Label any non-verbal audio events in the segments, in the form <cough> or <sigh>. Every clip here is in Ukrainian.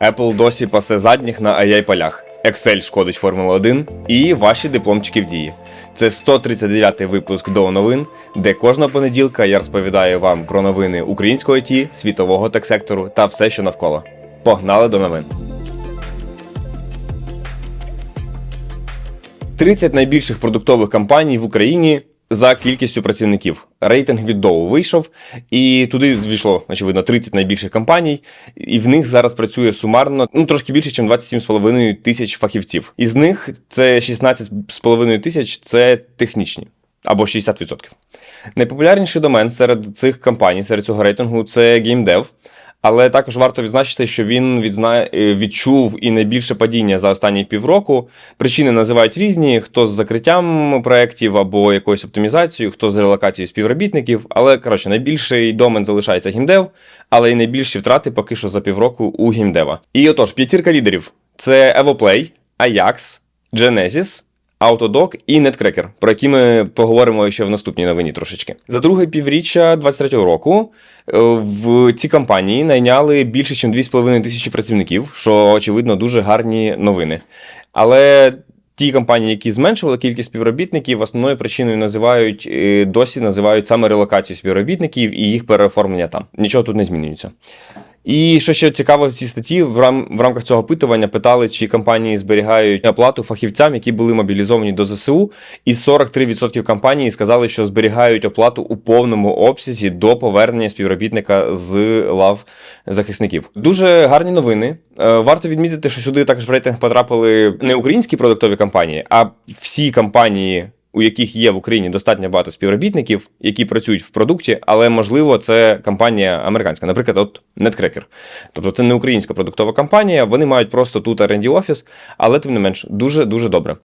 Apple досі пасе задніх на AI полях. Excel шкодить Формула 1 і ваші дипломчики в дії. Це 139-й випуск до новин, де кожного понеділка я розповідаю вам про новини українського ІТ, світового тек-сектору та все, що навколо. Погнали до новин. 30 найбільших продуктових компаній в Україні за кількістю працівників. Рейтинг від Dow вийшов, і туди звійшло, очевидно, 30 найбільших компаній, і в них зараз працює сумарно ну трошки більше, ніж 27,5 тисяч фахівців. Із них це 16,5 тисяч це технічні або 60%. Найпопулярніший домен серед цих компаній, серед цього рейтингу, це GameDev. Але також варто відзначити, що він відзна... е, відчув і найбільше падіння за останні півроку. Причини називають різні: хто з закриттям проєктів або якоюсь оптимізацією, хто з релокацією співробітників. Але коротше, найбільший домен залишається гімдев, але й найбільші втрати поки що за півроку у гімдева. І отож, п'ятірка лідерів: це Evoplay, Ajax, Genesis, Autodoc і Netcracker, про які ми поговоримо ще в наступній новині трошечки. За друге півріччя 23-го року е, в ці компанії найняли більше, ніж 2,5 тисячі працівників, що очевидно дуже гарні новини. Але ті компанії, які зменшували кількість співробітників, основною причиною називають е, досі називають саме релокацію співробітників і їх переоформлення там. Нічого тут не змінюється. І що ще цікаво в цій статті, в, рам, в рамках цього опитування питали, чи компанії зберігають оплату фахівцям, які були мобілізовані до ЗСУ, і 43% компаній сказали, що зберігають оплату у повному обсязі до повернення співробітника з лав захисників. Дуже гарні новини. Е, Варто відмітити, що сюди також в рейтинг потрапили не українські продуктові компанії, а всі компанії у яких є в Україні достатньо багато співробітників, які працюють в продукті, але можливо це компанія американська, наприклад, от Netcracker. Тобто це не українська продуктова компанія, вони мають просто тут R&D офіс, але тим не менш дуже дуже добре.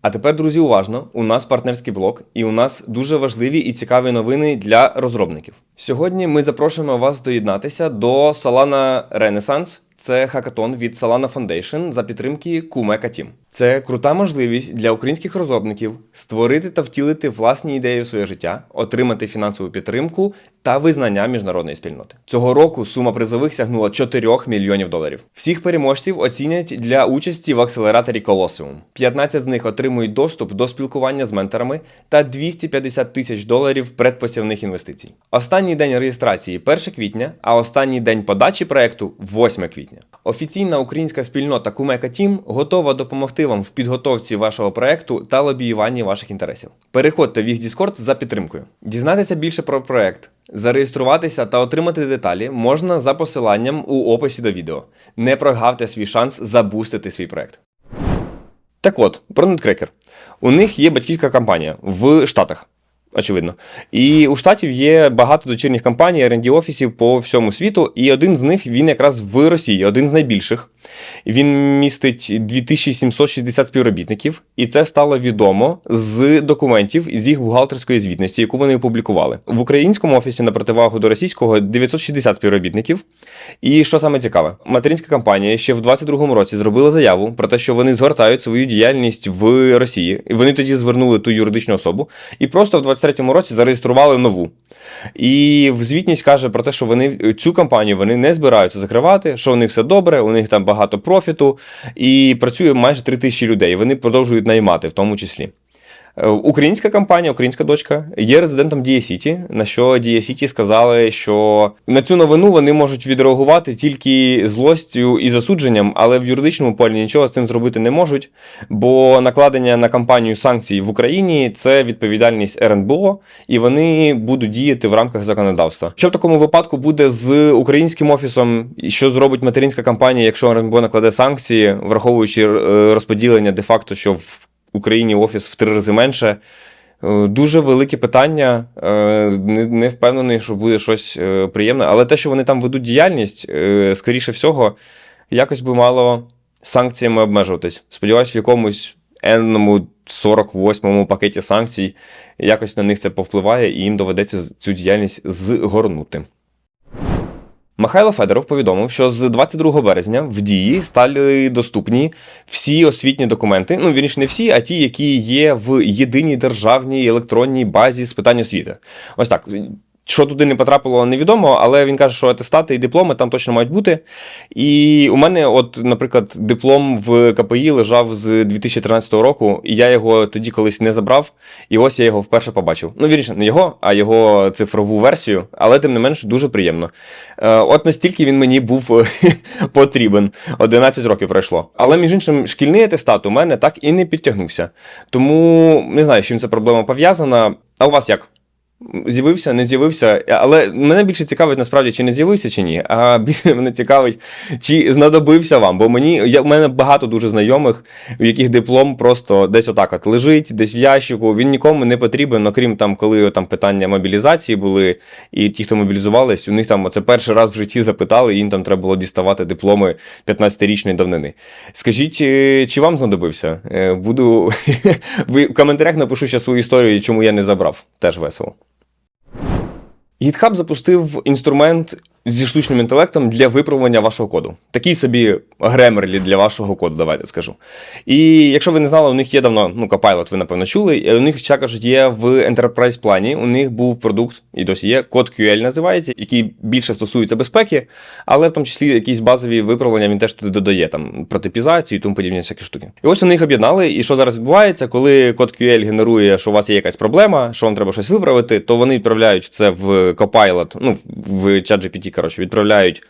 А тепер, друзі, уважно, у нас партнерський блок, і у нас дуже важливі і цікаві новини для розробників. Сьогодні ми запрошуємо вас доєднатися до Solana Renaissance. Це хакатон від Solana Foundation за підтримки Kumeka Team. Це крута можливість для українських розробників створити та втілити власні ідеї в своє життя, отримати фінансову підтримку та визнання міжнародної спільноти. Цього року сума призових сягнула 4 мільйонів доларів. Всіх переможців оцінять для участі в акселераторі Colosseum. 15 з них отримують доступ до спілкування з менторами та 250 тисяч доларів предпосівних інвестицій. Останній день реєстрації 1 квітня, а останній день подачі проекту 8 квітня. Офіційна українська спільнота Kumeka Team готова допомогти вам в підготовці вашого проекту та лобіюванні ваших інтересів. Переходьте в їх Discord за підтримкою. Дізнатися більше про проект, зареєструватися та отримати деталі можна за посиланням у описі до відео. Не прогавте свій шанс забустити свій проект. Так от, про Netcracker. У них є батьківська компанія в Штатах. Очевидно. І у штатів є багато дочірніх компаній, rd офісів по всьому світу, і один з них він якраз в Росії, один з найбільших. Він містить 2760 співробітників, і це стало відомо з документів з їх бухгалтерської звітності, яку вони опублікували. В українському офісі на противагу до російського 960 співробітників. І що саме цікаве, материнська компанія ще в 22-му році зробила заяву про те, що вони згортають свою діяльність в Росії. І вони тоді звернули ту юридичну особу і просто в 23-му році зареєстрували нову. І в звітність каже про те, що вони цю компанію вони не збираються закривати, що у них все добре, у них там багато профіту, і працює майже 3 тисячі людей. Вони продовжують наймати, в тому числі. Е, Українська компанія, українська дочка, є резидентом Дія Сіті, на що Дія Сіті сказали, що на цю новину вони можуть відреагувати тільки злостю і засудженням, але в юридичному полі нічого з цим зробити не можуть, бо накладення на компанію санкцій в Україні це відповідальність РНБО, і вони будуть діяти в рамках законодавства. Що в такому випадку буде з українським офісом, і що зробить материнська компанія, якщо РНБО накладе санкції, враховуючи е, розподілення де-факто, що в Україні офіс в три рази менше. Е, Дуже велике питання. Е, Не не впевнений, що буде щось е, приємне. Але те, що вони там ведуть діяльність, скоріше всього, якось би мало санкціями обмежуватись. Сподіваюсь, в якомусь енному 48-му пакеті санкцій якось на них це повпливає, і їм доведеться цю діяльність згорнути. Михайло Федоров повідомив, що з 22 березня в дії стали доступні всі освітні документи. Ну, вірніше, не всі, а ті, які є в єдиній державній електронній базі з питань освіти. Ось так. Що туди не потрапило, невідомо, але він каже, що атестати і дипломи там точно мають бути. І у мене, от, наприклад, диплом в КПІ лежав з 2013 року, і я його тоді колись не забрав. І ось я його вперше побачив. Ну, вірніше, не його, а його цифрову версію, але тим не менш дуже приємно. Е, От настільки він мені був <laughs> потрібен. 11 років пройшло. Але між іншим, шкільний атестат у мене так і не підтягнувся. Тому не знаю, з чим ця проблема пов'язана. А у вас як? З'явився, не з'явився. Але мене більше цікавить насправді, чи не з'явився, чи ні. А <laughs> мене цікавить, чи знадобився вам. Бо мені я, в мене багато дуже знайомих, у яких диплом просто десь отак от лежить, десь в ящику. Він нікому не потрібен, окрім там, коли там питання мобілізації були, і ті, хто мобілізувались, у них там це перший раз в житті запитали, і їм там треба було діставати дипломи 15-річної давнини. Скажіть, е, чи вам знадобився? Е, Буду <laughs> в коментарях напишу ще свою історію, чому я не забрав. Теж весело. GitHub запустив інструмент зі штучним інтелектом для виправлення вашого коду. Такий собі гремерлі для вашого коду, давайте скажу. І якщо ви не знали, у них є давно, ну, Copilot, ви напевно чули, і у них також є в Enterprise плані. У них був продукт, і досі є, код QL називається, який більше стосується безпеки, але в тому числі якісь базові виправлення він теж туди додає, там протипізацію і тому подібні всякі штуки. І ось вони їх об'єднали. І що зараз відбувається, коли код QL генерує, що у вас є якась проблема, що вам треба щось виправити, то вони відправляють це в Copilot, ну, в ChatGPT, коротше, відправляють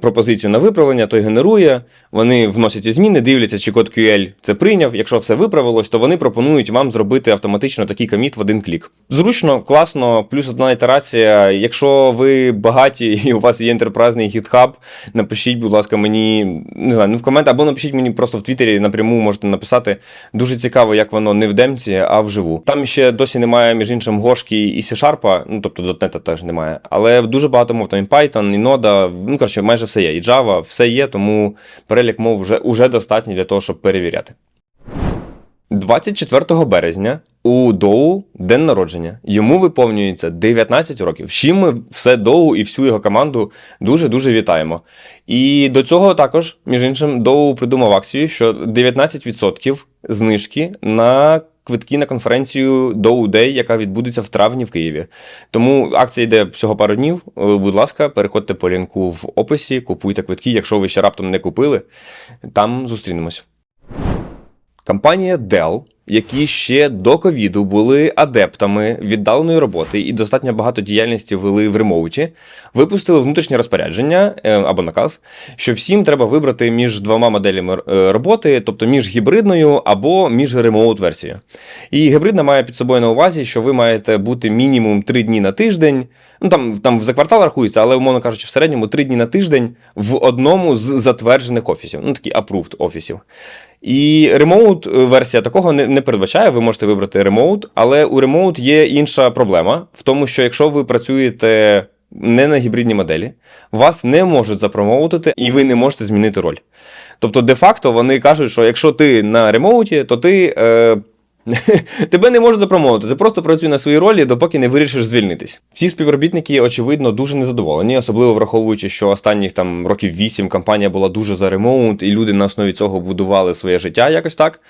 пропозицію на виправлення, той генерує, вони вносять зміни, дивляться, чи код QL це прийняв. Якщо все виправилось, то вони пропонують вам зробити автоматично такий коміт в один клік. Зручно, класно, плюс одна ітерація. Якщо ви багаті і у вас є ентерпрайзний GitHub, напишіть, будь ласка, мені не знаю, ну в комент, або напишіть мені просто в Твіттері напряму можете написати. Дуже цікаво, як воно не в демці, а вживу. Там ще досі немає, між іншим, гошки і C-Sharp, ну тобто .NET теж немає. Але дуже багато мов, там і Python, і Node, ну коротше, майже все є. І Java, все є, тому перелік мов вже, вже достатній для того, щоб перевіряти. 24 березня у Доу день народження. Йому виповнюється 19 років. З ми все Доу і всю його команду дуже-дуже вітаємо. І до цього також, між іншим, Доу придумав акцію, що 19% знижки на квитки на конференцію до УДЕЙ, яка відбудеться в травні в Києві. Тому акція йде всього пару днів. Е, Будь ласка, переходьте по лінку в описі, купуйте квитки. Якщо ви ще раптом не купили, там зустрінемось. Компанія Dell, які ще до ковіду були адептами віддаленої роботи і достатньо багато діяльності вели в ремоуті, випустили внутрішнє розпорядження е, або наказ, що всім треба вибрати між двома моделями е, роботи, тобто між гібридною або між ремоут версією. І гібридна має під собою на увазі, що ви маєте бути мінімум 3 дні на тиждень. Ну там там за квартал рахується, але умовно кажучи, в середньому 3 дні на тиждень в одному з затверджених офісів, ну такі approved офісів. І ремоут версія такого не, не передбачає. Ви можете вибрати ремоут, але у ремоут є інша проблема в тому, що якщо ви працюєте не на гібридній моделі, вас не можуть запромоутити, і ви не можете змінити роль. Тобто, де-факто вони кажуть, що якщо ти на ремоуті, то ти. Е, <laughs> Тебе не можуть запромовити, ти просто працюй на своїй ролі, допоки не вирішиш звільнитись. Всі співробітники, очевидно, дуже незадоволені, особливо враховуючи, що останніх там років вісім компанія була дуже за ремоут, і люди на основі цього будували своє життя якось так.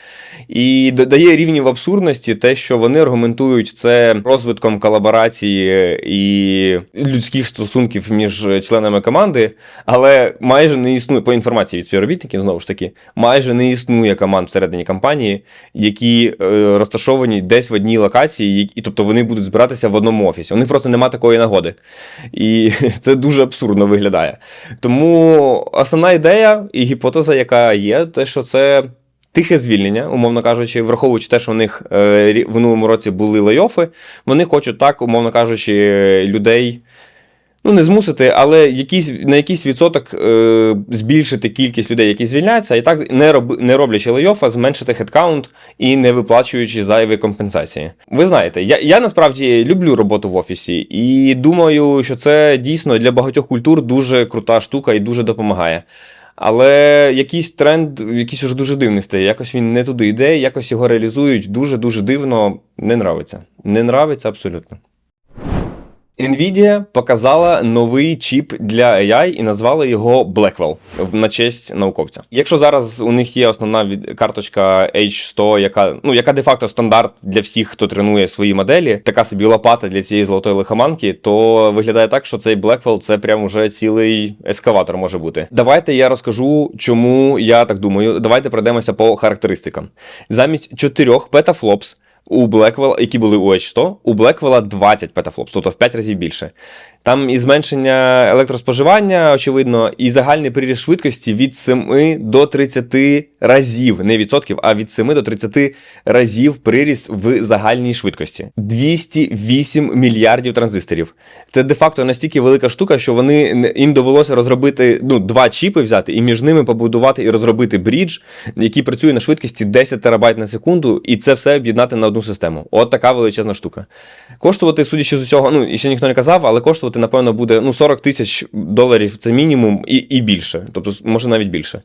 І додає рівнів абсурдності те, що вони аргументують це розвитком колаборації і людських стосунків між членами команди, але майже не існує по інформації від співробітників, знову ж таки, майже не існує команд всередині компанії, які. Розташовані десь в одній локації, і тобто вони будуть збиратися в одному офісі. У них просто немає такої нагоди. І <laughs> це дуже абсурдно виглядає. Тому основна ідея і гіпотеза, яка є, те, що це. Тихе звільнення, умовно кажучи, враховуючи те, що у них е, в минулому році були лайофи, вони хочуть так, умовно кажучи, людей ну не змусити, але якийсь, на якийсь відсоток е, збільшити кількість людей, які звільняються, і так не роб, не роблячи лейофа, зменшити хедкаунт і не виплачуючи зайві компенсації. Ви знаєте, я, я насправді люблю роботу в офісі і думаю, що це дійсно для багатьох культур дуже крута штука і дуже допомагає. Але якийсь тренд, якийсь уже дуже дивний стає. Якось він не туди йде, якось його реалізують дуже-дуже дивно. Не нравиться. Не нравиться абсолютно. Nvidia показала новий чіп для AI і назвали його Blackwell на честь науковця. Якщо зараз у них є основна карточка H100, яка ну яка де-факто стандарт для всіх, хто тренує свої моделі, така собі лопата для цієї золотої лихоманки, то виглядає так, що цей Blackwell це прям уже цілий ескаватор може бути. Давайте я розкажу, чому я так думаю. Давайте пройдемося по характеристикам. Замість чотирьох петафлопс у Blackwell, які були у H100, у Blackwell 20 петафлопс, тобто в 5 разів більше. Там і зменшення електроспоживання, очевидно, і загальний приріст швидкості від 7 до 30 разів, не відсотків, а від 7 до 30 разів приріст в загальній швидкості. 208 мільярдів транзисторів. Це де-факто настільки велика штука, що вони їм довелося розробити ну, два чіпи взяти і між ними побудувати і розробити брідж, який працює на швидкості 10 терабайт на секунду, і це все об'єднати на одну систему. От така величезна штука. Коштувати, судячи з усього, ну і ще ніхто не казав, але коштувати, напевно, буде ну, 40 тисяч доларів це мінімум і, і більше, тобто, може навіть більше.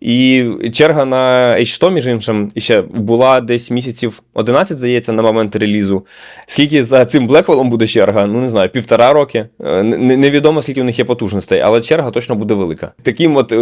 І черга на H100, між іншим, ще була десь місяців 11, здається, на момент релізу. Скільки за цим Blackwell буде черга? Ну не знаю, півтора роки. Е, Невідомо, скільки в них є потужностей, але черга точно буде велика. Таким от.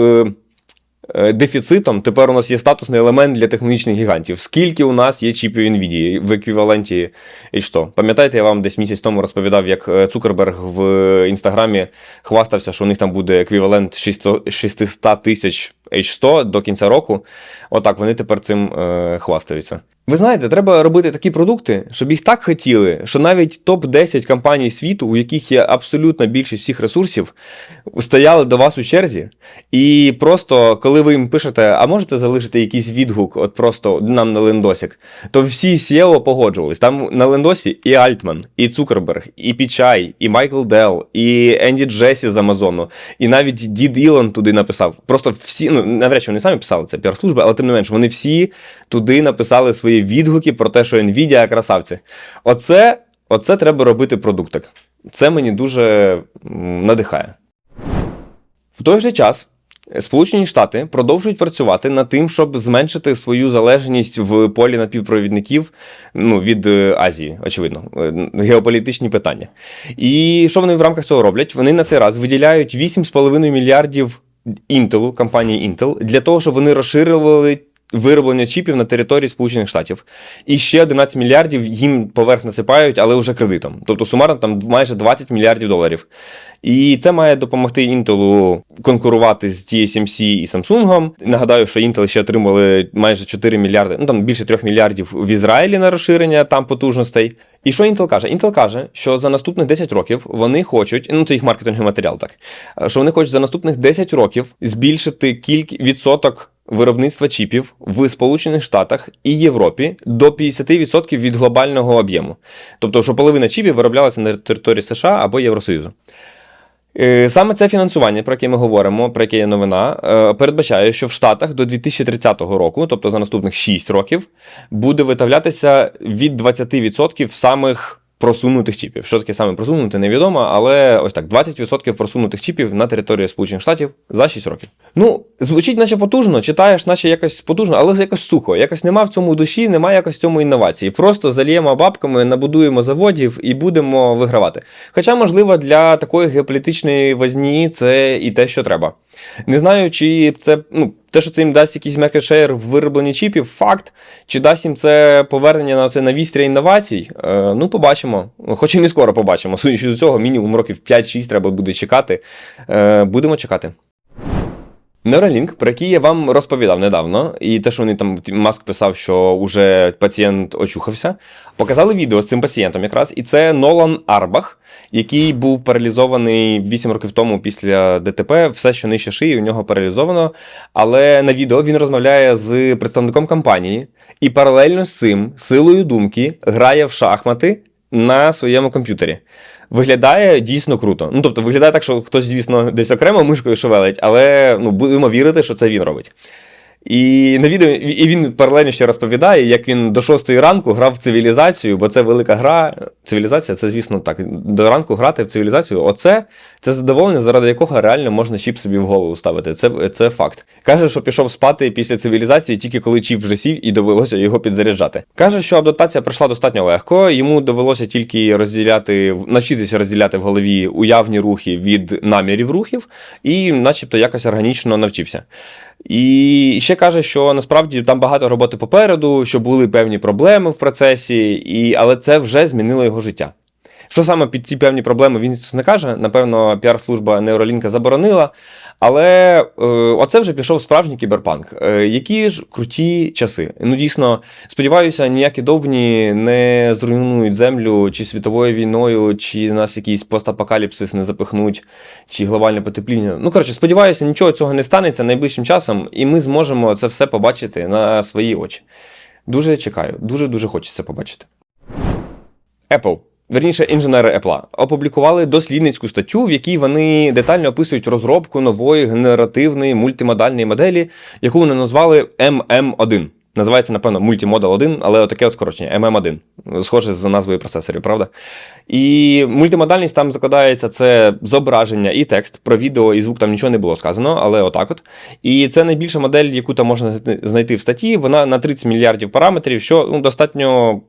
Е, е, Дефіцитом тепер у нас є статусний елемент для технологічних гігантів. Скільки у нас є чіпів NVIDIA в еквіваленті H100? Пам'ятаєте, я вам десь місяць тому розповідав, як е, Цукерберг в інстаграмі хвастався, що у них там буде еквівалент 600 600 тисяч H100 до кінця року. Отак, вони тепер цим е, хвастаються. Ви знаєте, треба робити такі продукти, щоб їх так хотіли, що навіть топ-10 компаній світу, у яких є абсолютна більшість всіх ресурсів, стояли до вас у черзі. І просто, коли ви їм пишете, а можете залишити якийсь відгук, от просто нам на лендосик, то всі SEO погоджувались. Там на лендосі і Альтман, і Цукерберг, і Пічай, і Майкл Дел, і Енді Джесі з Амазону, і навіть Дід Ілон туди написав. Просто всі, ну навряд чи вони самі писали це піар-служби, але тим не менш, вони всі туди написали свої відгуки про те, що Nvidia красавці. Оце, оце треба робити продуктик. Це мені дуже надихає. В той же час Сполучені Штати продовжують працювати над тим, щоб зменшити свою залежність в полі напівпровідників ну, від е, Азії, очевидно, Е, геополітичні питання. І що вони в рамках цього роблять? Вони на цей раз виділяють 8,5 мільярдів Intel, компанії Intel, для того, щоб вони розширювали вироблення чіпів на території Сполучених Штатів. І ще 11 мільярдів їм поверх насипають, але вже кредитом. Тобто сумарно там майже 20 мільярдів доларів. І це має допомогти Intel конкурувати з TSMC і Samsung. Нагадаю, що Intel ще отримали майже 4 мільярди, ну там більше 3 мільярдів в Ізраїлі на розширення там потужностей. І що Intel каже? Intel каже, що за наступних 10 років вони хочуть, ну це їх маркетинговий матеріал, так що вони хочуть за наступних 10 років збільшити кількість відсоток виробництва чіпів в Сполучених Штатах і Європі до 50% від глобального об'єму. Тобто, що половина чіпів вироблялася на території США або Євросоюзу. Е, Саме це фінансування, про яке ми говоримо, про яке є новина, е, передбачає, що в Штатах до 2030 року, тобто за наступних 6 років, буде виготовлятися від 20% самих просунутих чіпів. Що таке саме просунуте, невідомо, але ось так: 20% просунутих чіпів на території Сполучених Штатів за 6 років. Ну, звучить, наче потужно, читаєш, наче якось потужно, але якось сухо. Якось нема в цьому душі, немає якось в цьому інновації. Просто заліємо бабками, набудуємо заводів і будемо вигравати. Хоча, можливо, для такої геополітичної возні це і те, що треба. Не знаю, чи це ну, те, що це їм дасть якийсь маркетшейр в виробленні чіпів, факт. Чи дасть їм це повернення на це на вістря інновацій? Е, ну, побачимо. Хоч і не скоро побачимо. Судячи з цього, мінімум років 5-6 треба буде чекати. Е, будемо чекати. Neuralink, про який я вам розповідав недавно, і те, що вони там Маск писав, що уже пацієнт очухався, показали відео з цим пацієнтом якраз, і це Нолан Арбах, який був паралізований 8 років тому після ДТП. Все, що нижче шиї, у нього паралізовано. Але на відео він розмовляє з представником компанії і паралельно з цим силою думки грає в шахмати на своєму комп'ютері. Виглядає дійсно круто. Ну, тобто, виглядає так, що хтось, звісно, десь окремо мишкою шевелить, але ну, будемо вірити, що це він робить. І на відео і він паралельно ще розповідає, як він до 6 ранку грав в цивілізацію, бо це велика гра. Цивілізація, це, звісно, так. До ранку грати в цивілізацію. Оце це задоволення, заради якого реально можна чіп собі в голову ставити. Це, це факт. Каже, що пішов спати після цивілізації тільки коли чіп вже сів і довелося його підзаряджати. Каже, що адаптація пройшла достатньо легко. Йому довелося тільки розділяти, навчитися розділяти в голові уявні рухи від намірів рухів, і, начебто, якось органічно навчився. І ще каже, що насправді там багато роботи попереду, що були певні проблеми в процесі, і, але це вже змінило його життя. Що саме під ці певні проблеми він не каже. Напевно, піар-служба Neuralink заборонила. Але е, оце вже пішов справжній кіберпанк. Е, які ж круті часи. Ну дійсно, сподіваюся, ніякі довбні не зруйнують землю чи світовою війною, чи нас якийсь постапокаліпсис не запихнуть, чи глобальне потепління. Ну коротше, сподіваюся, нічого цього не станеться найближчим часом, і ми зможемо це все побачити на свої очі. Дуже чекаю, дуже дуже хочеться побачити. Apple. Верніше, інженери Apple опублікували дослідницьку статтю, в якій вони детально описують розробку нової генеративної мультимодальної моделі, яку вони назвали MM1. Називається, напевно, Multimodal 1, але отаке от скорочення MM1. Схоже з назвою процесорів, правда? І мультимодальність там закладається це зображення і текст. Про відео і звук там нічого не було сказано, але отак от. І це найбільша модель, яку там можна знайти в статті. Вона на 30 мільярдів параметрів, що ну, достатньо.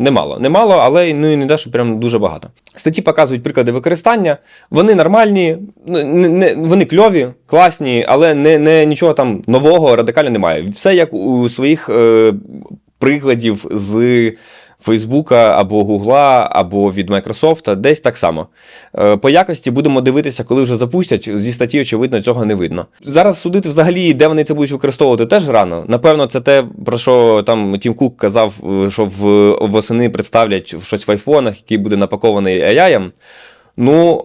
Немало, немало, але ну і не те, що прям дуже багато. В статті показують приклади використання. Вони нормальні, не, не, вони кльові, класні, але не, не нічого там нового, радикально немає. Все як у своїх е, прикладів з Фейсбука або Гугла, або від Майкрософта, десь так само. Е, По якості будемо дивитися, коли вже запустять. Зі статті, очевидно, цього не видно. Зараз судити взагалі, де вони це будуть використовувати, теж рано. Напевно, це те, про що там Тім Кук казав, е, що в восени представлять щось в айфонах, який буде напакований AI. Ну,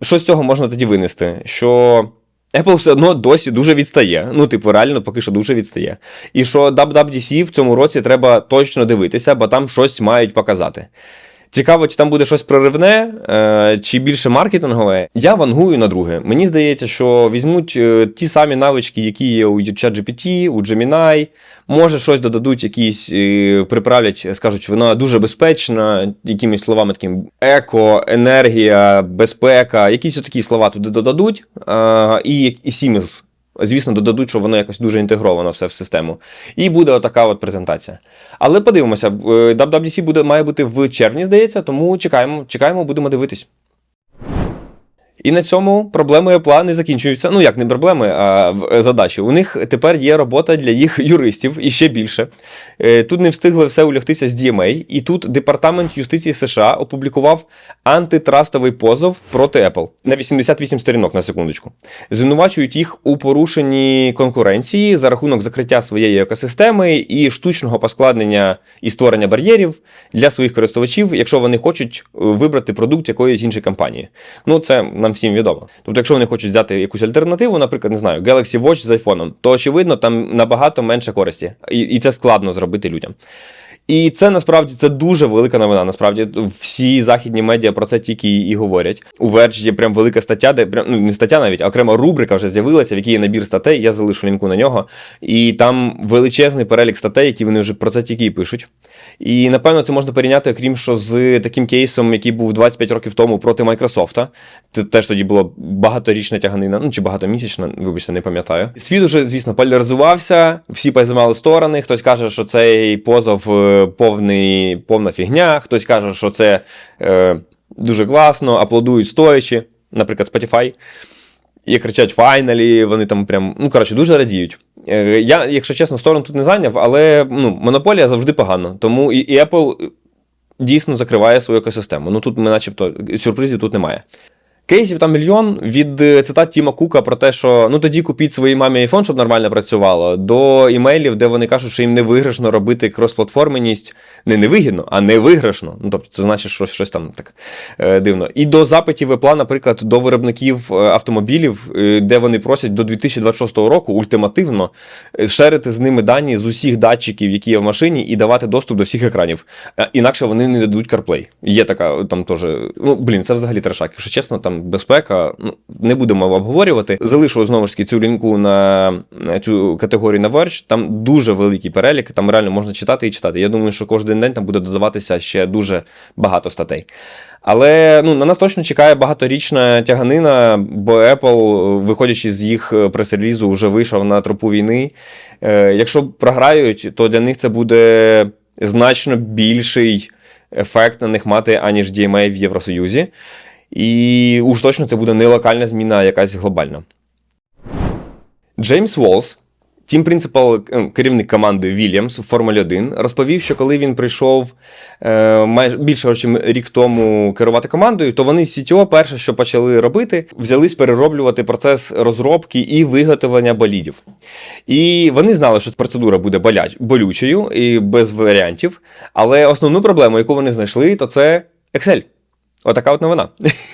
е, що з цього можна тоді винести? Що. Apple все одно досі дуже відстає. Ну, типу, реально поки що дуже відстає. І що WWDC в цьому році треба точно дивитися, бо там щось мають показати. Цікаво, чи там буде щось проривне, е, чи більше маркетингове. Я вангую на друге. Мені здається, що візьмуть е, ті самі навички, які є у ChatGPT, у Gemini, може щось додадуть, якісь е, приправлять, скажуть, вона дуже безпечна, якимись словами таким еко, енергія, безпека, якісь отакі слова туди додадуть. І, і Siemens Звісно, додадуть, що воно якось дуже інтегровано все в систему. І буде отака от презентація. Але подивимося, WWDC буде, має бути в червні, здається, тому чекаємо, чекаємо, будемо дивитись. І на цьому проблеми не закінчуються. Ну, як не проблеми, а задачі. У них тепер є робота для їх <laughs> юристів і ще більше. Е, тут не встигли все улягтися з DMA, і тут Департамент юстиції США опублікував антитрастовий позов проти Apple на 88 сторінок на секундочку. Звинувачують їх у порушенні конкуренції за рахунок закриття своєї екосистеми і штучного поскладнення і створення бар'єрів для своїх користувачів, якщо вони хочуть вибрати продукт якоїсь іншої компанії. Ну, це нам всім відомо. Тобто, якщо вони хочуть взяти якусь альтернативу, наприклад, не знаю, Galaxy Watch з айфоном, то очевидно там набагато менше користі, і, і це складно зробити людям. І це насправді це дуже велика новина. Насправді всі західні медіа про це тільки і говорять. У Verge є прям велика стаття, де прям ну не стаття навіть, а окрема рубрика вже з'явилася, в якій є набір статей. Я залишу лінку на нього. І там величезний перелік статей, які вони вже про це тільки і пишуть. І напевно це можна порівняти, окрім що з таким кейсом, який був 25 років тому проти Майкрософта. Це теж тоді було багаторічна тяганина, ну чи багатомісячна, вибачте, не пам'ятаю. Світ уже, звісно, поляризувався, всі позимали сторони. Хтось каже, що цей позов повний, повна фігня, хтось каже, що це е, дуже класно, аплодують стоячи, наприклад, Spotify. І кричать файналі, вони там прям, ну коротше, дуже радіють. Е, я, якщо чесно, сторону тут не зайняв, але ну, монополія завжди погано. Тому і, і Apple дійсно закриває свою екосистему. Ну тут ми, начебто, сюрпризів тут немає. Кейсів там мільйон від е, цитат Тіма Кука про те, що ну тоді купіть своїй мамі айфон, щоб нормально працювало, до імейлів, де вони кажуть, що їм не виграшно робити кросплатформеність. Не невигідно, а не виграшно. Ну тобто, це значить, що щось там так е, дивно. І до запитів Apple, наприклад, до виробників е, автомобілів, е, де вони просять до 2026 року ультимативно шерити з ними дані з усіх датчиків, які є в машині, і давати доступ до всіх екранів. Інакше вони не дадуть CarPlay. Є така там теж. Ну блін, це взагалі трешак. Якщо чесно, там там безпека. Ну, не будемо обговорювати. Залишу знову ж таки цю лінку на цю категорію на Verge. Там дуже великий перелік, там реально можна читати і читати. Я думаю, що кожен день там буде додаватися ще дуже багато статей. Але ну, на нас точно чекає багаторічна тяганина, бо Apple, виходячи з їх прес-релізу, вже вийшов на тропу війни. Е, якщо програють, то для них це буде значно більший ефект на них мати, аніж DMA в Євросоюзі. І уж точно це буде не локальна зміна, а якась глобальна. Джеймс Волс, тім принципал, е, керівник команди Williams в Формулі 1, розповів, що коли він прийшов е, майже більше ніж рік тому керувати командою, то вони з CTO перше, що почали робити, взялись перероблювати процес розробки і виготовлення болідів. І вони знали, що процедура буде боляч, болючою і без варіантів. Але основну проблему, яку вони знайшли, то це Excel. Отака от новина.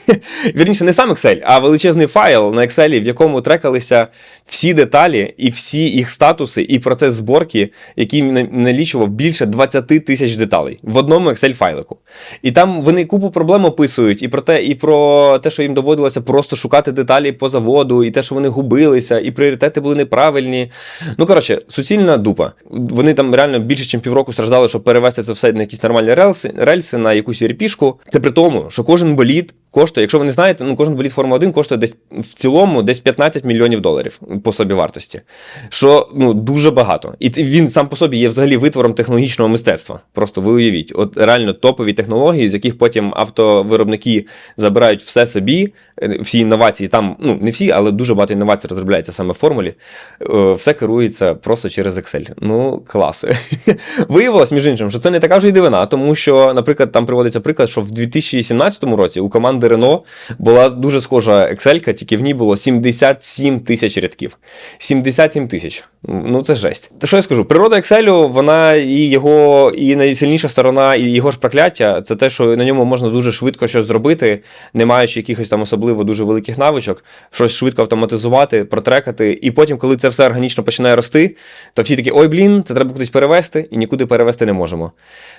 <laughs> Вірніше, не сам Excel, а величезний файл на Excel, в якому трекалися всі деталі і всі їх статуси, і процес зборки, який на- налічував більше 20 тисяч деталей в одному Excel-файлику. І там вони купу проблем описують і про те, і про те, що їм доводилося просто шукати деталі по заводу, і те, що вони губилися, і пріоритети були неправильні. Ну, коротше, суцільна дупа. Вони там реально більше, ніж півроку страждали, щоб перевести це все на якісь нормальні рельси, рельси на якусь єрпішку. Це при тому, що кожен болід коштує, якщо ви не знаєте, ну кожен болід Формула 1 коштує десь в цілому десь 15 мільйонів доларів по собі вартості. Що ну дуже багато. І він сам по собі є взагалі витвором технологічного мистецтва. Просто ви уявіть, от реально топові технології, з яких потім автовиробники забирають все собі, е, всі інновації там, ну не всі, але дуже багато інновацій розробляється саме в формулі. Е, Все керується просто через Excel. Ну, клас. <laughs> Виявилось, між іншим, що це не така вже й дивина, тому що, наприклад, там приводиться приклад, що в 2017 році у команди Renault була дуже схожа Excel, тільки в ній було 77 тисяч рядків. 77 тисяч. Ну це жесть. Та що я скажу? Природа Excel, вона і його, і найсильніша сторона, і його ж прокляття це те, що на ньому можна дуже швидко щось зробити, не маючи якихось там особливо дуже великих навичок, щось швидко автоматизувати, протрекати. І потім, коли це все органічно починає рости, то всі такі: ой, блін, це треба кудись перевести, і нікуди перевести не можемо.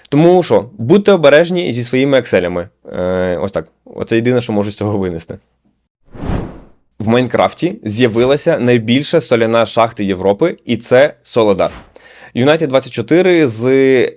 Тому що будьте обережні зі своїми екселями. Е, ось так. Оце єдине, що можу з цього винести. В Майнкрафті з'явилася найбільша соляна шахта Європи, і це Солодар. United 24 з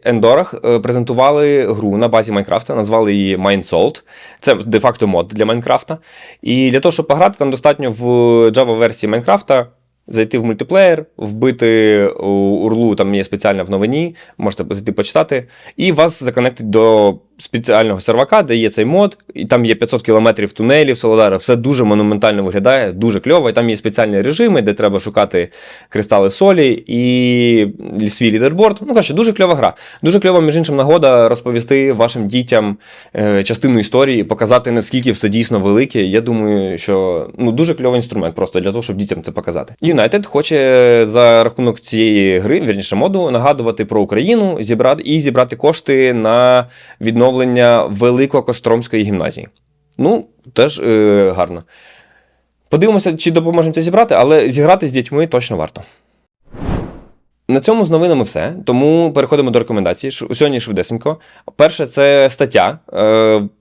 Ендорах е, презентували гру на базі Майнкрафта, назвали її MineSalt. Це де-факто мод для Майнкрафта. І для того, щоб пограти, там достатньо в Java-версії Майнкрафта зайти в мультиплеєр, вбити урлу, там є спеціальна в новині, можете зайти почитати, і вас законектить до спеціального сервака, де є цей мод, і там є 500 кілометрів тунелів Солодара, все дуже монументально виглядає, дуже кльово. І там є спеціальні режими, де треба шукати кристали солі і свій лідерборд. Ну, коротше, дуже кльова гра. Дуже кльова, між іншим, нагода розповісти вашим дітям е, частину історії, показати, наскільки все дійсно велике. Я думаю, що ну, дуже кльовий інструмент просто для того, щоб дітям це показати. Юнайтед хоче за рахунок цієї гри, вірніше моду, нагадувати про Україну зібрати і зібрати кошти на відновлення Великокостромської гімназії. Ну, теж е, гарно. Подивимося, чи допоможемо це зібрати, але зіграти з дітьми точно варто. На цьому з новинами все. Тому переходимо до рекомендацій. Сьогодні швидесенько. Перше, це стаття е,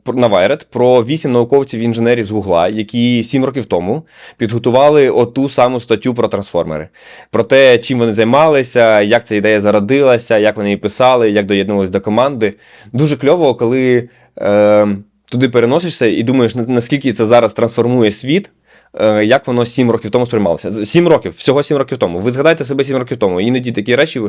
на Wired про вісім науковців-інженерів з Гугла, які сім років тому підготували оту саму статтю про трансформери, про те, чим вони займалися, як ця ідея зародилася, як вони її писали, як доєднувалися до команди. Дуже кльово, коли е, туди переносишся і думаєш, наскільки це зараз трансформує світ. Е, Як воно сім років тому сприймалося? Сім років, всього сім років тому. Ви згадайте себе сім років тому. Іноді такі речі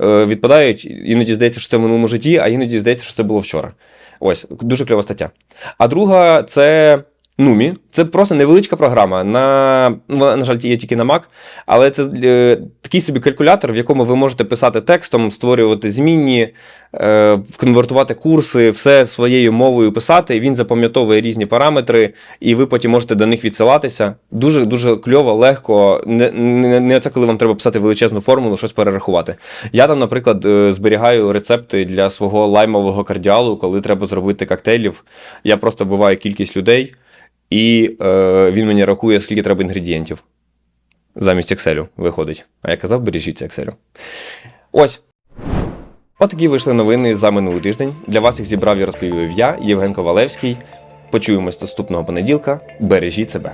е, відпадають, іноді здається, що це в минулому житті, а іноді здається, що це було вчора. Ось, дуже кльова стаття. А друга це Нумі. Це просто невеличка програма. На, вона, на жаль, є тільки на Mac, але це е, такий собі калькулятор, в якому ви можете писати текстом, створювати змінні, е, конвертувати курси, все своєю мовою писати. Він запам'ятовує різні параметри, і ви потім можете до них відсилатися. Дуже дуже кльово, легко. Не, не, не це коли вам треба писати величезну формулу, щось перерахувати. Я там, наприклад, е, зберігаю рецепти для свого лаймового кардіалу, коли треба зробити коктейлів. Я просто буваю кількість людей, і е, він мені рахує, скільки треба інгредієнтів. Замість Excel виходить. А я казав, бережіться Excel. Ось. Отакі вийшли новини за минулий тиждень. Для вас їх зібрав і розповів я, Євген Ковалевський. Почуємось наступного понеділка. Бережіть себе.